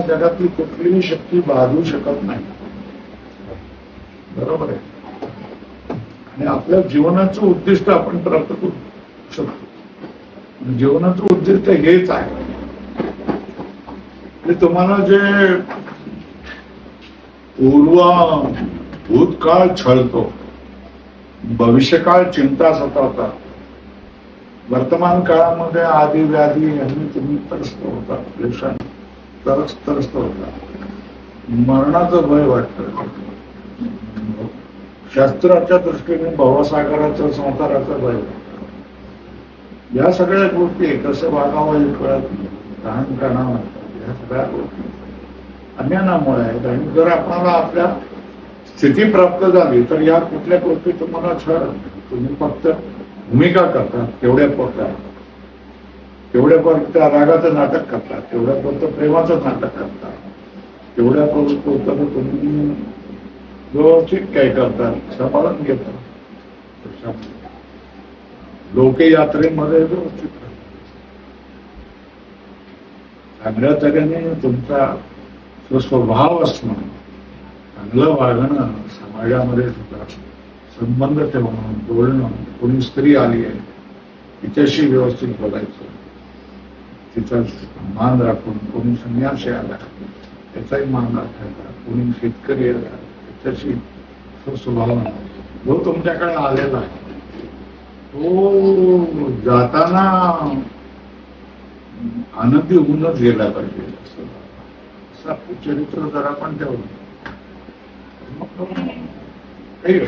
जगातली कुठलीही शक्ती बाधू शकत नाही. बरोबर आहे? आणि आपल्या जीवनाचं उद्दिष्ट आपण प्राप्त करू शकतो. जीवनाचं उद्दिष्ट हेच आहे. तुम्हाला जे पूर्व भूतकाळ छळतो भविष्यकाळ चिंता सतावतात वर्तमान काळामध्ये आधी व्याधी यांनी तुम्ही त्रस्त होता क्लेशाने. तरच त्रस्त होता. मरणाचं भय वाटत. शास्त्राच्या दृष्टीने भवसागराचं संसाराचं भय या सगळ्या गोष्टी कसं वागावं कळत नाही. या सगळ्या गोष्टी. अज्ञानामुळे आहेत. आणि जर आपणाला आपल्या स्थिती प्राप्त झाली तर या कुठल्या गोष्टी तुम्हाला छळ. तुम्ही फक्त भूमिका करता तेवढ्या पडतात तेवढ्या पुरत्या रागाचं नाटक करता तेवढ्या पुरतं प्रेमाचं नाटक करता तेवढ्या पुरतं तुम्ही व्यवस्थित काय करतात सांभाळून घेतात. लोकयात्रेमध्ये व्यवस्थित चांगल्या तऱ्हेने तुमचा स्वस्वभाव स्वभाव असणं चांगलं वागणं समाजामध्ये सुद्धा संबंध ठेवणं बोलणं कोणी स्त्री आली आहे तिच्याशी व्यवस्थित बोलायचं. तिचा मान राखून कोणी संन्यासी आला त्याचाही मान राखायचा कोणी शेतकरी आला त्याच्याशी तो स्वभाव जो तुमच्याकडे आलेला आहे तो जाताना आनंदी होऊनच गेला पाहिजे. चरित्र जर आपण ठेवलं मग काही